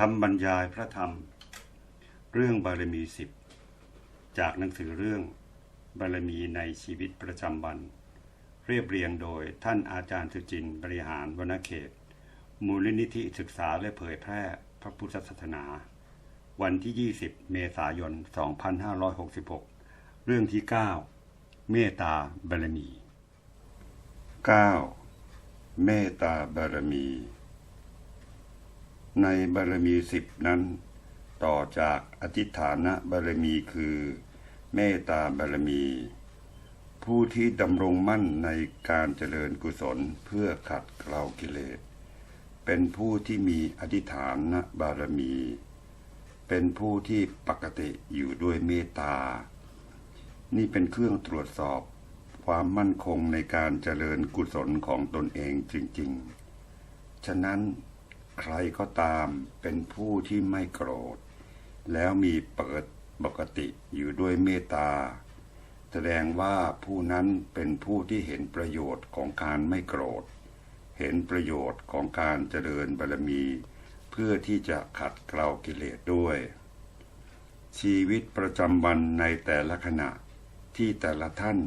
คำบรรยายพระธรรม เรื่องบารมีสิบจากหนังสือเรื่องบารมีในชีวิตประจำวัน เรียบเรียงโดยท่านอาจารย์สุจินบริหารวรณเขต มูลนิธิศึกษาและเผยแพร่พระพุทธศาสนา วันที่ 20 เมษายน 2566 เรื่องที่ 9 เมตตาบารมี 9. เมตตาบารมี ในบารมีสิบนั้น ต่อจากอธิฐานะบารมีคือ เมตตาบารมี ผู้ที่ดำรงมั่นในการเจริญกุศลเพื่อขัดเกลากิเลส เป็นผู้ที่มีอธิฐานะบารมี เป็นผู้ที่ปกติอยู่ด้วยเมตตา นี่เป็นเครื่องตรวจสอบความมั่นคงในการเจริญกุศลของตนเองจริง ๆ ฉะนั้น ใครก็ตามเป็นผู้ที่ไม่โกรธ แล้วมีเปิดปกติอยู่ด้วยเมตตา แสดงว่าผู้นั้นเป็นผู้ที่เห็นประโยชน์ของการไม่โกรธ เห็นประโยชน์ของการเจริญบารมี เพื่อที่จะขัดเกลากิเลสด้วย ชีวิตประจำวันในแต่ละขณะที่แต่ละท่าน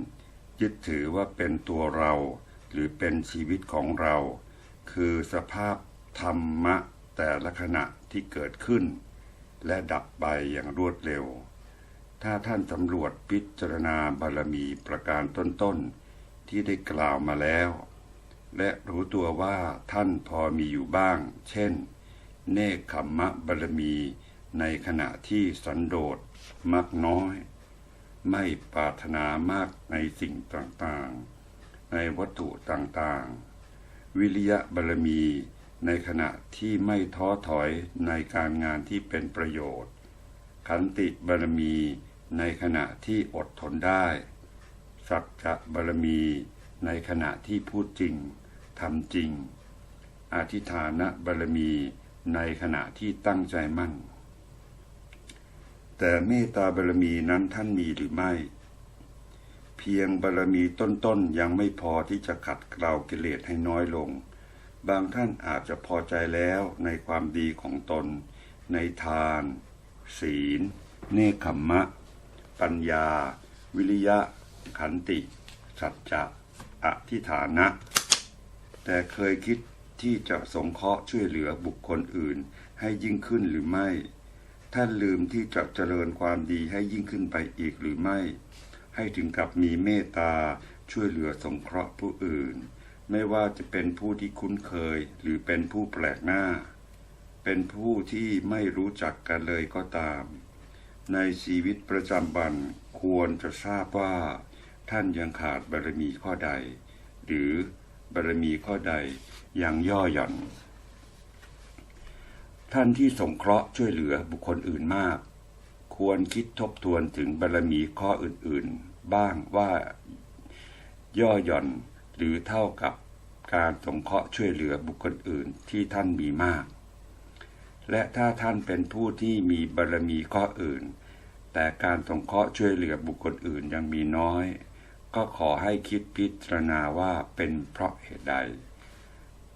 ยึดถือว่าเป็นตัวเรา หรือเป็นชีวิตของเรา คือสภาพ ธรรมะแต่ละขณะที่เกิดขึ้น และดับไปอย่างรวดเร็ว ถ้าท่านสำรวจพิจารณาบารมีประการต้นๆ ที่ได้กล่าวมาแล้ว และรู้ตัวว่าท่านพอมีอยู่บ้าง เช่น เนคขมมะบารมีในขณะที่สันโดษมักน้อย ไม่ปรารถนามากในสิ่งต่างๆ ในวัตถุต่างๆ วิริยะบารมี ในขณะที่ไม่ท้อถอยในการงานที่เป็นประโยชน์ ขันติบารมีในขณะที่อดทนได้ สัจจะบารมีในขณะที่พูดจริงทำจริง อธิฐานะบารมีในขณะที่ตั้งใจมั่น แต่เมตตาบารมีนั้นท่านมีหรือไม่ เพียงบารมีต้นๆยังไม่พอที่จะขัดเกลากิเลสให้น้อยลง บางท่านอาจจะพอใจแล้วในความดีของตน ในทาน ศีล เนคขมมะ ปัญญา วิริยะ ขันติ สัจจะอธิฐานะ แต่เคยคิดที่จะสงเคราะห์ช่วยเหลือบุคคลอื่นให้ยิ่งขึ้นหรือไม่ ท่านลืมที่จะเจริญความดีให้ยิ่งขึ้นไปอีกหรือไม่ ให้ถึงกับมีเมตตาช่วยเหลือสงเคราะห์ผู้อื่น ไม่ว่าจะเป็นผู้ที่คุ้นเคยหรือเป็นผู้แปลกหน้า เป็นผู้ที่ไม่รู้จักกันเลยก็ตาม ในชีวิตประจำวันควรจะทราบว่า ท่านยังขาดบารมีข้อใด หรือบารมีข้อใดยังย่อหย่อน ท่านที่สงเคราะห์ช่วยเหลือบุคคลอื่นมาก ควรคิดทบทวนถึงบารมีข้ออื่นๆ บ้างว่าย่อหย่อน หรือเท่ากับการสงเคราะห์ช่วยเหลือบุคคลอื่นที่ท่านมีมาก และถ้าท่านเป็นผู้ที่มีบารมีข้ออื่น แต่การสงเคราะห์ช่วยเหลือบุคคลอื่นยังมีน้อย ก็ขอให้คิดพิจารณาว่าเป็นเพราะเหตุใด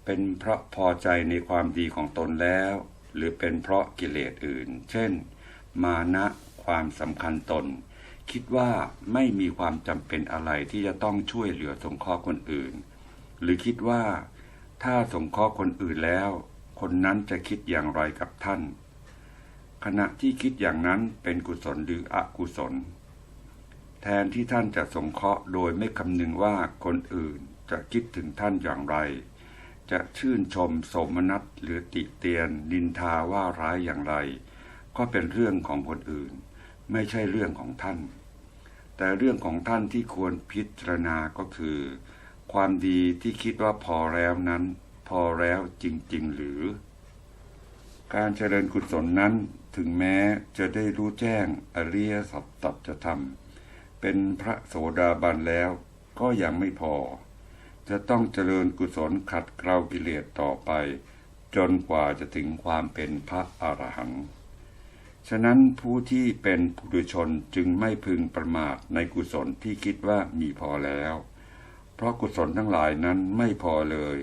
เป็นเพราะพอใจในความดีของตนแล้ว หรือเป็นเพราะกิเลสอื่น เช่น มานะความสำคัญตน คิดว่าไม่มีความจำเป็นอะไรที่จะต้องช่วยเหลือสงเคราะห์คนอื่น หรือคิดว่า ถ้าสงเคราะห์คนอื่นแล้ว คนนั้นจะคิดอย่างไรกับท่าน ขณะที่คิดอย่างนั้นเป็นกุศลหรืออกุศล แทนที่ท่านจะสงเคราะห์โดยไม่คำนึงว่าคนอื่นจะคิดถึงท่านอย่างไร จะชื่นชมสมนัตหรือติเตียนนินทาว่าร้ายอย่างไร ก็เป็นเรื่องของคนอื่น ไม่ใช่เรื่องของท่าน แต่เรื่องของท่านที่ควรพิจารณาก็คือ ความดีที่คิดว่าพอแล้วนั้น พอแล้วจริง ๆ หรือ การเจริญกุศลนั้นถึงแม้จะได้รู้แจ้งอริยสัจตัจะทำเป็นพระโสดาบันแล้วก็ยังไม่พอ จะต้องเจริญกุศลขัดเกลากิเลสต่อไป จนกว่าจะถึงความเป็นพระอรหันต์ ฉะนั้นผู้ที่เป็นปุถุชนจึงไม่พึงประมาทในกุศลที่คิดว่ามีพอแล้ว เพราะกุศลทั้งหลายนั้นไม่พอเลย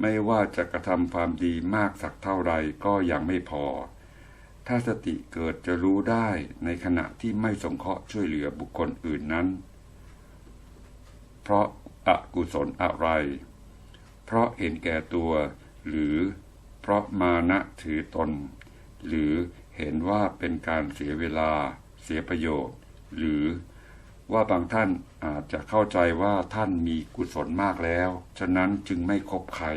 ไม่ว่าจะกระทำความดีมากสักเท่าไรก็ยังไม่พอ ถ้าสติเกิดจะรู้ได้ในขณะที่ไม่สงเคราะห์ช่วยเหลือบุคคลอื่นนั้น เพราะอากุศลอะไร เพราะเห็นแก่ตัว หรือเพราะมานะถือตน หรือ เห็นว่าเป็นการเสียเวลา เสียประโยชน์ หรือว่าบางท่านอาจจะเข้าใจว่าท่านมีกุศลมากแล้ว ฉะนั้นจึงไม่คบใคร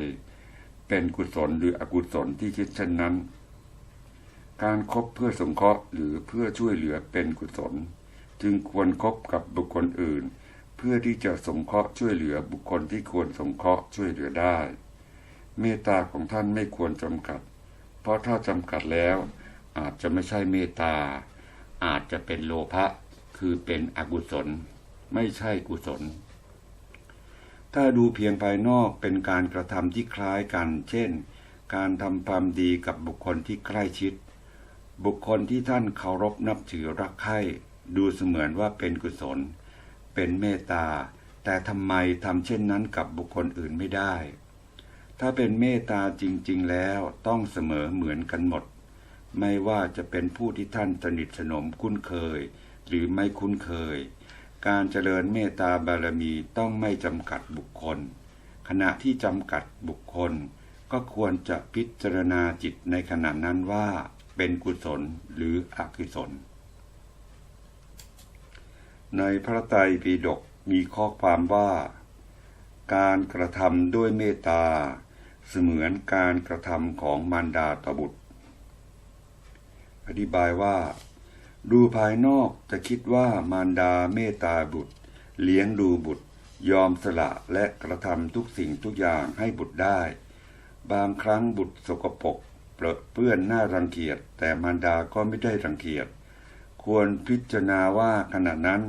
เป็นกุศลหรืออกุศลที่คิดเช่นนั้น การครบเพื่อสงเคราะห์หรือเพื่อช่วยเหลือเป็นกุศล จึงควรครบกับบุคคลอื่น เพื่อที่จะสงเคราะห์ช่วยเหลือบุคคลที่ควรสงเคราะห์ช่วยเหลือได้ เมตตาของท่านไม่ควรจำกัด เพราะถ้าจำกัดแล้ว อาจจะไม่ใช่เมตตา อาจจะเป็นโลภะคือเป็นอกุศล ไม่ใช่กุศล ถ้าดูเพียงภายนอกเป็นการกระทำที่คล้ายกัน เช่น การทำความดีกับบุคคลที่ใกล้ชิด บุคคลที่ท่านเคารพนับถือรักใคร่ดูเสมือนว่าเป็นกุศล เป็นเมตตา แต่ทำไมทำเช่นนั้นกับบุคคลอื่นไม่ได้ ถ้าเป็นเมตตาจริง ๆ แล้วต้องเสมอเหมือนกันหมด ไม่ว่าจะเป็นผู้ที่ท่านสนิทสนมคุ้นเคย หรือไม่คุ้นเคย การเจริญเมตตาบารมีต้องไม่จำกัดบุคคล ขณะที่จำกัดบุคคล ก็ควรจะพิจารณาจิตในขณะนั้นว่าเป็นกุศลหรืออกุศล ในพระไตรปิฎกมีข้อความว่า การกระทำด้วยเมตตา เสมือนการกระทำของมารดาต่อบุตร อธิบายว่า ดูภายนอกจะคิดว่ามารดาเมตตาบุตร เลี้ยงดูบุตร ยอมสละและกระทำทุกสิ่งทุกอย่างให้บุตรได้ บางครั้งบุตรสกปรกเปรอะเปื้อนหน้ารังเกียจแต่มารดาก็ไม่ได้รังเกียจควรพิจารณาว่าขณะนั้น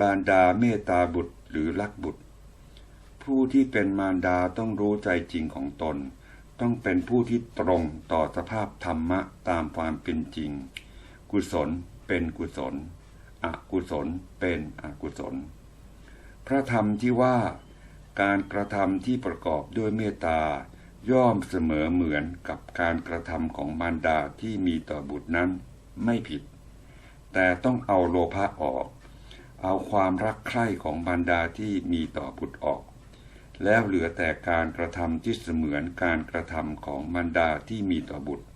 บารดาเมตตาบุตรหรือรักบุตร ผู้ที่เป็นมารดาต้องรู้ใจจริงของตน ต้องเป็นผู้ที่ตรงต่อสภาพธรรมะตามความเป็นจริง กุศลเป็นกุศล อกุศลเป็นอกุศล พระธรรมที่ว่าการกระทำที่ประกอบด้วยเมตตาย่อมเสมอเหมือนกับการกระทำของมารดาที่มีต่อบุตรนั้นไม่ผิด แต่ต้องเอาโลภะออก เอาความรักใคร่ของมารดาที่มีต่อบุตรออก แล้วเหลือแต่การกระทำที่เสมือนการกระทำของมารดาที่มีต่อบุตร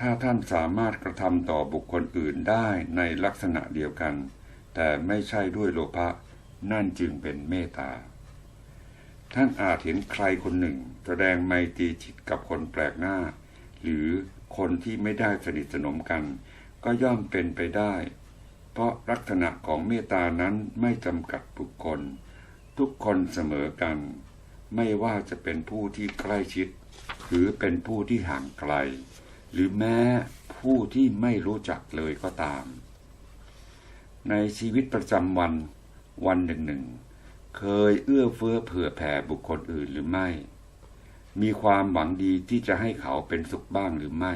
ถ้าท่านสามารถกระทำต่อบุคคลอื่นได้ในลักษณะเดียวกัน แต่ไม่ใช่ด้วยโลภะนั่นจึงเป็นเมตตา ท่านอาจเห็นใครคนหนึ่ง แสดงไมตรีจิตกับคนแปลกหน้า หรือคนที่ไม่ได้สนิทสนมกัน ก็ย่อมเป็นไปได้ เพราะลักษณะของเมตตานั้นไม่จำกัดบุคคล ทุกคนเสมอกัน ไม่ว่าจะเป็นผู้ที่ใกล้ชิด หรือเป็นผู้ที่ห่างไกล หรือแม้ผู้ที่ไม่รู้จักเลยก็ตาม ในชีวิตประจำวันวันหนึ่งหนึ่งเคยเอื้อเฟื้อเผื่อแผ่บุคคลอื่นหรือไม่ มีความหวังดีที่จะให้เขาเป็นสุขบ้างหรือไม่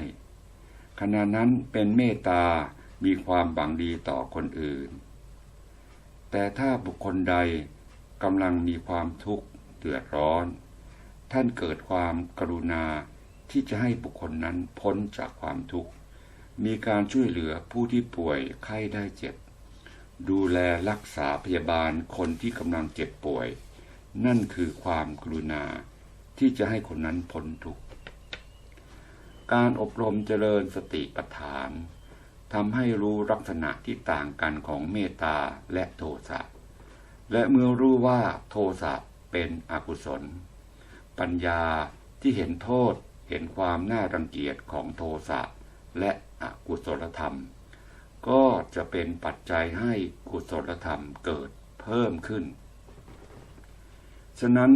ขณะนั้นเป็นเมตตา มีความหวังดีต่อคนอื่น แต่ถ้าบุคคลใด กำลังมีความทุกข์เดือดร้อน ท่านเกิดความกรุณาที่จะให้บุคคลนั้นพ้นจากความทุกข์ มีการช่วยเหลือผู้ที่ป่วยไข้ได้เจ็บ ดูแลรักษาพยาบาลคนที่กำลังเจ็บป่วย นั่นคือความกรุณาที่จะให้คนนั้นพ้นทุกข์ การอบรมเจริญสติปัฏฐานทำให้รู้ลักษณะที่ต่างกันของเมตตาและโทสะ และเมื่อรู้ว่าโทสะเป็นอกุศล ปัญญาที่เห็นโทษเห็นความน่ารังเกียจของโทสะและอกุศลธรรม ก็จะเป็นปัจจัยให้กุศลธรรมเกิดเพิ่มขึ้น ฉะนั้น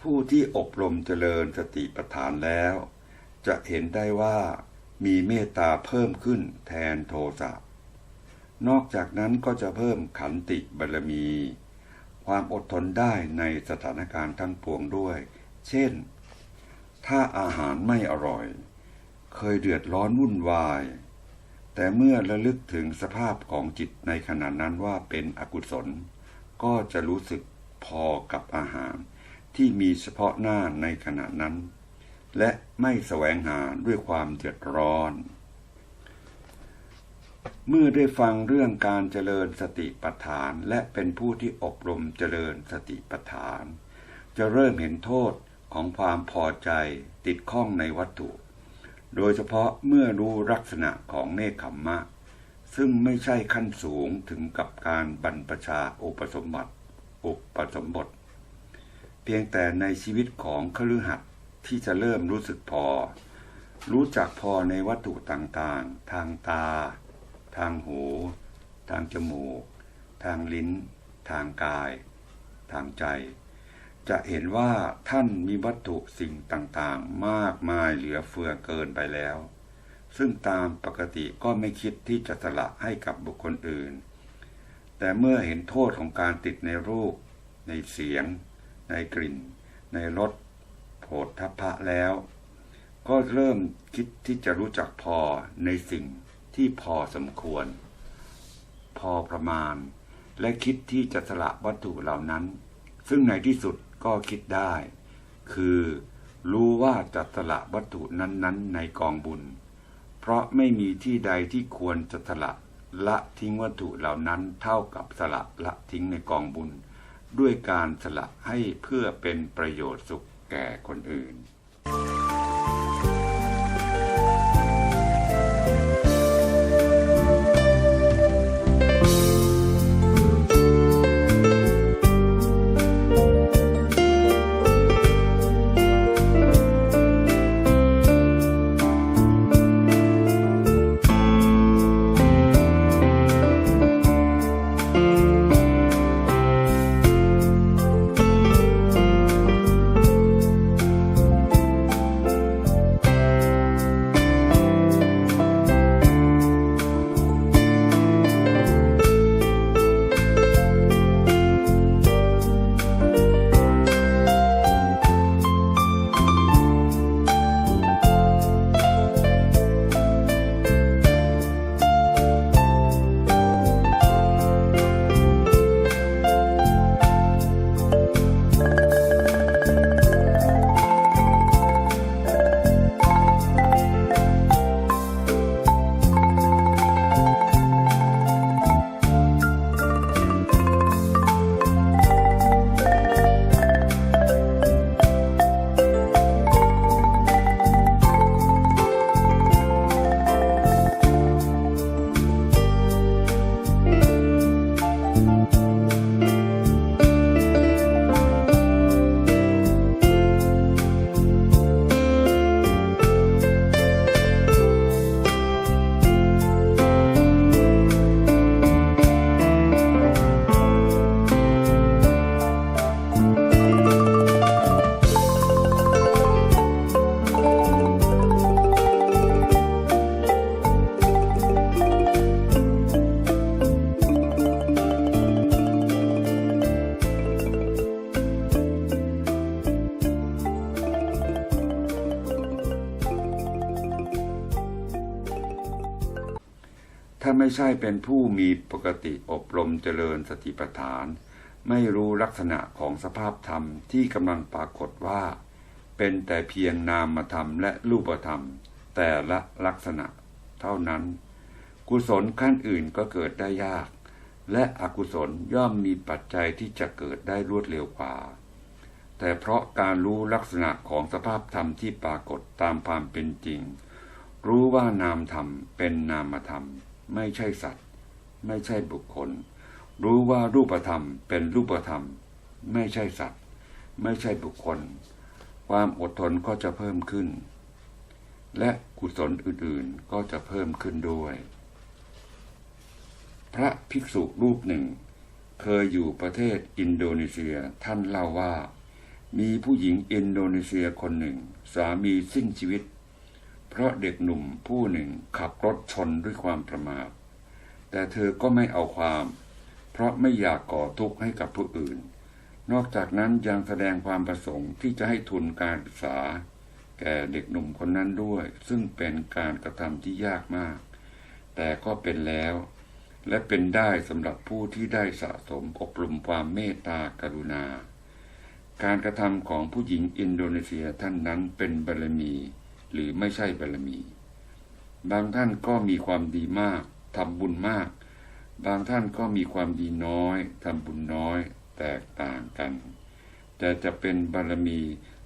ผู้ที่อบรมเจริญสติปัฏฐานแล้ว จะเห็นได้ว่ามีเมตตาเพิ่มขึ้นแทนโทสะ นอกจากนั้นก็จะเพิ่มขันติบารมี ความอดทนได้ในสถานการณ์ทั้งปวงด้วย เช่น ถ้าอาหารไม่อร่อย เคยเดือดร้อนวุ่นวาย แต่เมื่อระลึกถึงสภาพของจิตในขณะนั้นว่าเป็นอกุศล ก็จะรู้สึกพอกับอาหารที่มีเฉพาะหน้าในขณะนั้น และไม่แสวงหาด้วยความเดือดร้อน เมื่อได้ฟังเรื่องการเจริญสติปัฏฐานและเป็นผู้ที่อบรมเจริญสติปัฏฐาน จะเริ่มเห็นโทษของความพอใจติดข้องในวัตถุ โดยเฉพาะเมื่อรู้ลักษณะของเนคขมมะ ซึ่งไม่ใช่ขั้นสูงถึงกับการบรรพชาอุปสมบัติอุปสมบท เพียงแต่ในชีวิตของคฤหัสถ์ที่จะเริ่มรู้สึกพอ รู้จักพอในวัตถุต่างๆ ทางตา ทางหู ทางจมูก ทางลิ้น ทางกาย ทางใจ จะเห็นว่าท่านมีวัตถุสิ่งต่างๆ มากมายเหลือเฟือเกินไปแล้ว ซึ่งตามปกติก็ไม่คิดที่จะสละให้กับบุคคลอื่น แต่เมื่อเห็นโทษของการติดในรูป ในเสียง ในกลิ่น ในรสโผฏฐัพพะแล้ว ก็เริ่มคิดที่จะรู้จักพอในสิ่ง ที่พอสมควร พอประมาณ และคิดที่จะสละวัตถุเหล่านั้น ซึ่งในที่สุดก็คิดได้ คือรู้ว่าจะสละวัตถุนั้นๆ ในกองบุญ เพราะไม่มีที่ใดที่ควรจะสละละทิ้งวัตถุเหล่านั้นเท่ากับสละละทิ้งในกองบุญ ด้วยการสละให้เพื่อเป็นประโยชน์สุขแก่คนอื่น ช่เป็นผู้มีปกติอบรมเจริญสติปัฏฐาน ไม่รู้ลักษณะของสภาพธรรมที่กำลังปรากฏว่า เป็นแต่เพียงนามธรรมและรูปธรรม แต่ละลักษณะเท่านั้น กุศลขั้นอื่นก็เกิดได้ยาก และอกุศลย่อมมีปัจจัยที่จะเกิดได้รวดเร็วกว่า แต่เพราะการรู้ลักษณะของสภาพธรรมที่ปรากฏตามความเป็นจริง รู้ว่านามธรรมเป็นนามธรรม ไม่ใช่สัตว์ ไม่ใช่บุคคล รู้ว่ารูปธรรมเป็นรูปธรรม ไม่ใช่สัตว์ ไม่ใช่บุคคล ความอดทนก็จะเพิ่มขึ้น และกุศลอื่นๆก็จะเพิ่มขึ้นด้วย พระภิกษุรูปหนึ่ง เคยอยู่ประเทศอินโดนีเซียท่านเล่าว่า มีผู้หญิงอินโดนีเซียคนหนึ่ง สามีสิ้นชีวิต เพราะเด็กหนุ่มผู้หนึ่งขับรถชนด้วยความประมาท แต่เธอก็ไม่เอาความ เพราะไม่อยากก่อทุกข์ให้กับผู้อื่น นอกจากนั้นยังแสดงความประสงค์ที่จะให้ทุนการศึกษา แก่เด็กหนุ่มคนนั้นด้วย ซึ่งเป็นการกระทำที่ยากมาก แต่ก็เป็นแล้ว และเป็นได้สำหรับผู้ที่ได้สะสมอบรมความเมตตากรุณา การกระทำของผู้หญิงอินโดนีเซียท่านนั้นเป็นบารมี หรือไม่ใช่บารมี บางท่านก็มีความดีมากทำบุญมาก บางท่านก็มีความดีน้อยทำบุญน้อยแตกต่างกัน แต่จะเป็นบารมี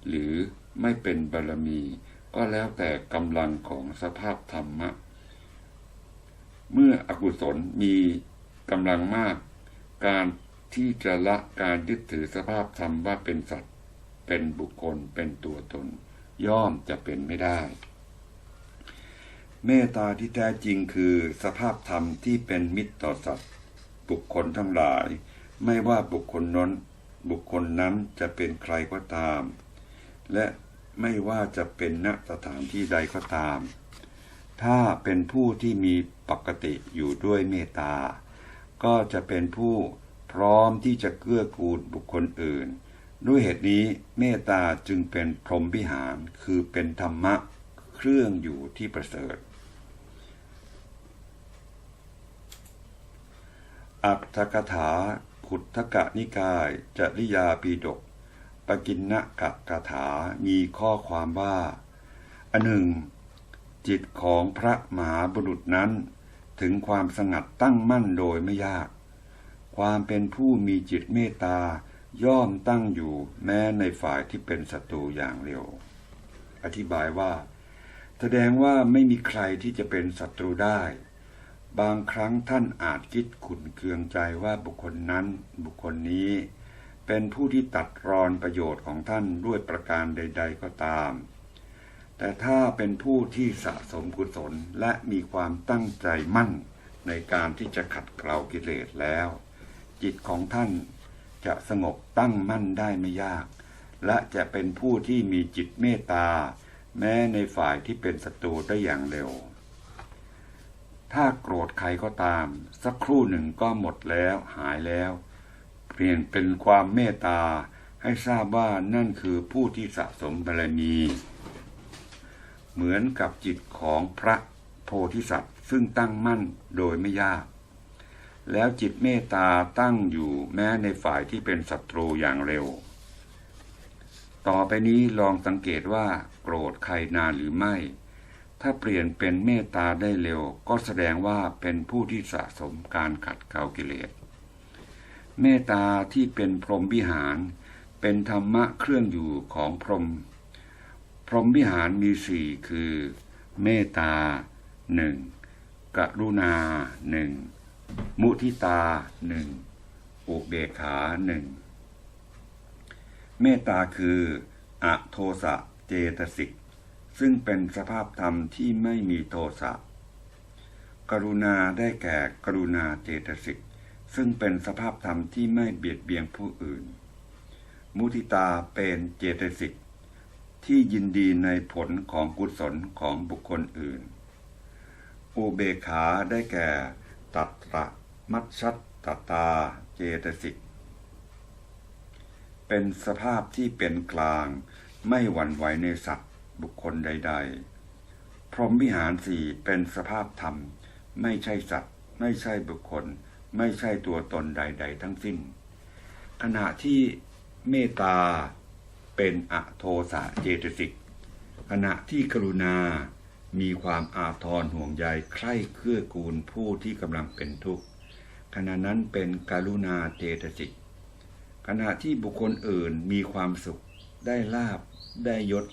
หรือไม่เป็นบารมี ก็แล้วแต่กำลังของสภาพธรรมะ เมื่ออกุศลมีกำลังมาก การที่จะละการยึดถือสภาพธรรมว่าเป็นสัตว์ เป็นบุคคลเป็นตัวตน ย่อมจะเป็นไม่ได้ เมตตาที่แท้จริงคือสภาพธรรมที่เป็นมิตรต่อสัตว์ บุคคลทั้งหลาย ไม่ว่าบุคคลนั้นบุคคลนั้นจะเป็นใครก็ตาม และไม่ว่าจะเป็นณสถานที่ใดก็ตาม ถ้าเป็นผู้ที่มีปกติอยู่ด้วยเมตตา ก็จะเป็นผู้พร้อมที่จะเกื้อกูลบุคคลอื่น ด้วยเหตุนี้เมตตาจึงเป็นพรหมวิหารคือเป็นธรรมะเครื่องอยู่ที่ประเสริฐ อัตถกถาขุททกนิกาย จริยาปีดก ปกินนะกะกถามีข้อความว่า อันหนึ่ง จิตของพระมหาบุรุษนั้น ถึงความสงัดตั้งมั่นโดยไม่ยาก ความเป็นผู้มีจิตเมตตา ย่อมตั้งอยู่แม้ในฝ่ายที่เป็นศัตรูอย่างเร็ว อธิบายว่า แสดงว่าไม่มีใครที่จะเป็นศัตรูได้ บางครั้งท่านอาจคิดขุนเคืองใจว่าบุคคลนั้นบุคคลนี้ เป็นผู้ที่ตัดรอนประโยชน์ของท่านด้วยประการใด ๆก็ตาม แต่ถ้าเป็นผู้ที่สะสมกุศลและมีความตั้งใจมั่นในการที่จะขัดเกลากิเลสแล้ว จิตของท่าน จะสงบตั้งมั่นได้ไม่ยาก และจะเป็นผู้ที่มีจิตเมตตา แม้ในฝ่ายที่เป็นศัตรูได้อย่างเร็ว ถ้าโกรธใครก็ตาม สักครู่หนึ่งก็หมดแล้วหายแล้ว เปลี่ยนเป็นความเมตตาให้ทราบว่านั่นคือผู้ที่สะสมบารมีเหมือนกับจิตของพระโพธิสัตว์ซึ่งตั้งมั่นโดยไม่ยาก แล้วจิตเมตตาตั้งอยู่แม้ในฝ่ายที่เป็นศัตรูอย่างเร็ว ต่อไปนี้ลองสังเกตว่าโกรธใครนานหรือไม่ ถ้าเปลี่ยนเป็นเมตตาได้เร็ว ก็แสดงว่าเป็นผู้ที่สะสมการขัดเกลากิเลส เมตตาที่เป็นพรหมวิหาร เป็นธรรมะเครื่องอยู่ของพรหม พรหมวิหารมีสี่คือ เมตตาหนึ่งกรุณาหนึ่ง มุทิตาหนึ่งอุเบกขาหนึ่งเมตตาคืออโทสะเจตสิก ซึ่งเป็นสภาพธรรมที่ไม่มีโทสะ กรุณาได้แก่กรุณาเจตสิก ซึ่งเป็นสภาพธรรมที่ไม่เบียดเบียนผู้อื่น มุทิตาเป็นเจตสิก ที่ยินดีในผลของกุศลของบุคคลอื่น อุเบกขาได้แก่ ตัตระมัชชัตตตาเจตสิก เป็นสภาพที่เป็นกลางไม่หวั่นไหวในสัตว์บุคคลใด ๆ พรหมวิหารสี่เป็นสภาพธรรม ไม่ใช่สัตว์ ไม่ใช่บุคคล ไม่ใช่ตัวตนใด ๆ ทั้งสิ้น ขณะที่เมตตาเป็นอโทสะเจตสิก ขณะที่กรุณา มีความอาทรห่วงใยใคร่เกื้อกูลผู้ที่กำลังเป็นทุกข์ขณะนั้นเป็นการุณาเจตสิกขณะที่บุคคลอื่นมีความสุข ได้ลาบได้ยศ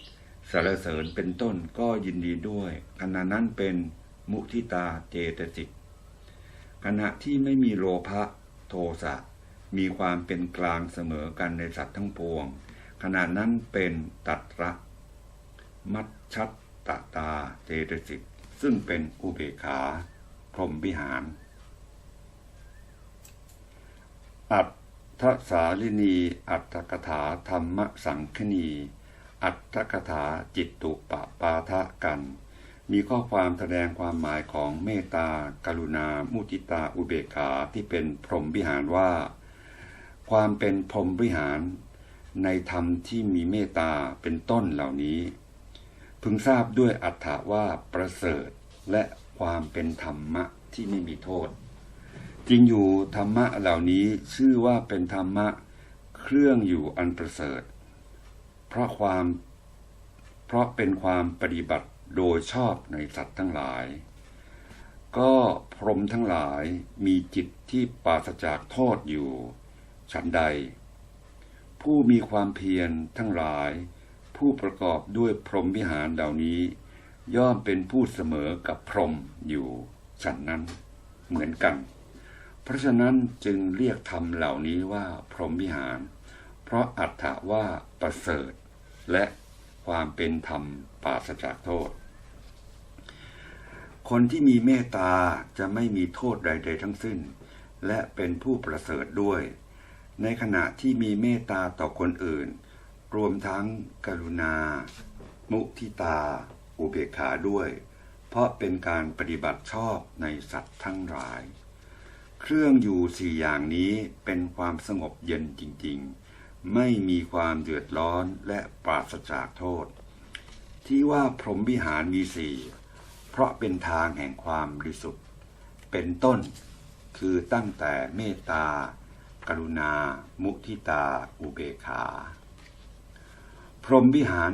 สรรเสริญเป็นต้นก็ยินดีด้วย ขณะนั้นเป็นมุทิตาเจตสิกขณะที่ไม่มีโลภะโทสะมีความเป็นกลางเสมอกันในสัตว์ทั้งปวง ขณะนั้นเป็นตัตระ มัชชัต ตตาเจตสิกซึ่งเป็นอุเบกขาพรหมวิหาร อัตทสาลินี อัตถกถาธรรมสังคณี อัตถกถาจิตตุปปาทะกัน มีข้อความแสดงความหมายของเมตตากรุณา มุติตาอุเบกขาที่เป็นพรหมวิหารว่า ความเป็นพรหมวิหาร ในธรรมที่มีเมตตาเป็นต้นเหล่านี้ พึงทราบด้วยอัตถาว่าประเสริฐและความเป็นธรรมะที่ไม่มีโทษ จริงอยู่ธรรมะเหล่านี้ชื่อว่าเป็นธรรมะเครื่องอยู่อันประเสริฐ เพราะความเพราะเป็นความปฏิบัติโดยชอบในสัตว์ทั้งหลาย ก็พรหมทั้งหลายมีจิตที่ปราศจากโทษอยู่ ฉันใด ผู้มีความเพียรทั้งหลาย ผู้ประกอบด้วยพรหมวิหารเหล่านี้ ย่อมเป็นผู้เสมอกับพรหมอยู่ฉันนั้นเหมือนกัน เพราะฉะนั้นจึงเรียกธรรมเหล่านี้ว่าพรหมวิหาร เพราะอัตถะว่าประเสริฐ และความเป็นธรรมปราศจากโทษ คนที่มีเมตตาจะไม่มีโทษใด ๆ ทั้งสิ้น และเป็นผู้ประเสริฐด้วย ในขณะที่มีเมตตาต่อคนอื่น รวมทั้งกรุณา มุทิตา อุเบกขาด้วย เพราะเป็นการปฏิบัติชอบในสัตว์ทั้งหลาย เครื่องอยู่สี่อย่างนี้เป็นความสงบเย็นจริงๆ ไม่มีความเดือดร้อนและปราศจากโทษ ที่ว่าพรหมวิหารมีสี่เพราะเป็นทางแห่งความบริสุทธิ์ เป็นต้นคือตั้งแต่เมตตากรุณา มุทิตา อุเบกขา พรหมวิหาร